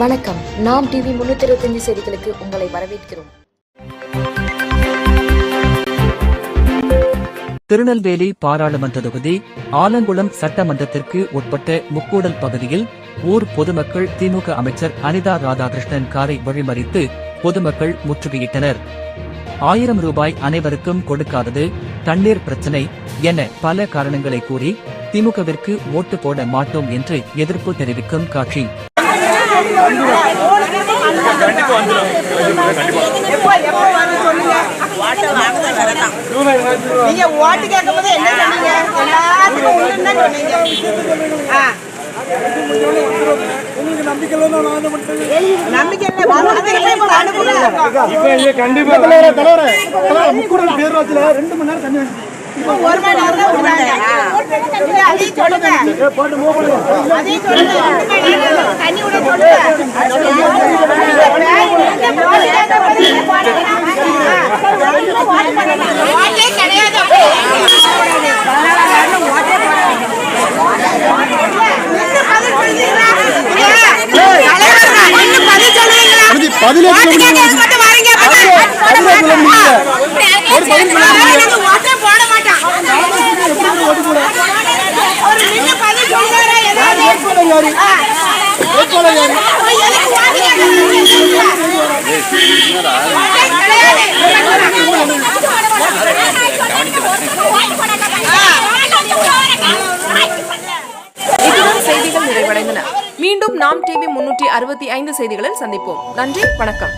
வணக்கம். நாம் டிவி முன்னூத்தி இருபத்தஞ்சு செய்திகளுக்கு உங்களை வரவேற்கிறோம். திருநெல்வேலி பாராளுமன்ற தொகுதி ஆலங்குளம் சட்டமன்றத்திற்கு உட்பட்ட முக்கூடல் பகுதியில் ஊர் பொதுமக்கள் திமுக அமைச்சர் அனிதா ராதாகிருஷ்ணன் காரை வழிமறித்து பொதுமக்கள் முற்றுகையிட்டனர். ஆயிரம் ரூபாய் அனைவருக்கும் கொடுக்காதது தண்ணீர் பிரச்சனை என பல காரணங்களை கூறி திமுகவிற்கு ஓட்டு போட மாட்டோம் என்று எதிர்ப்பு தெரிவிக்கும் காட்சி. எப்போ எப்போ வர சொல்லுங்க நீங்க ஓட்டு கேட்கும்போது என்ன சொன்னீங்க எல்லாத்துக்கும் உண்டுன்னு தான் சொன்னீங்க ஆ. நம்பிக்கை இல்லை நம்பிக்கை இல்லை இப்ப அனுப்புங்க. இப்ப ஒரு மணி நேரம் தான் விடுறாங்க. பதில் சொல்லுவீங்களா? தலைவர்களா, இன்னும் பதில் சொல்லுவீங்களா? ஓட்டு கேட்கறதுக்கு மட்டும் வாரீங்க, பதில் போட மாட்டோம். நாங்க ஓட்டே போட மாட்டோம். ஒரு நின்னு பதில் சொல்லுவாரா கேட்கறீங்க? ஓட்டே கிடையாது. இத்துடன் செய்திகள் நிறைவடைந்தன மீண்டும் நாம் டிவி முன்னூற்றி அறுபத்தி ஐந்து செய்திகளில் சந்திப்போம் நன்றி வணக்கம்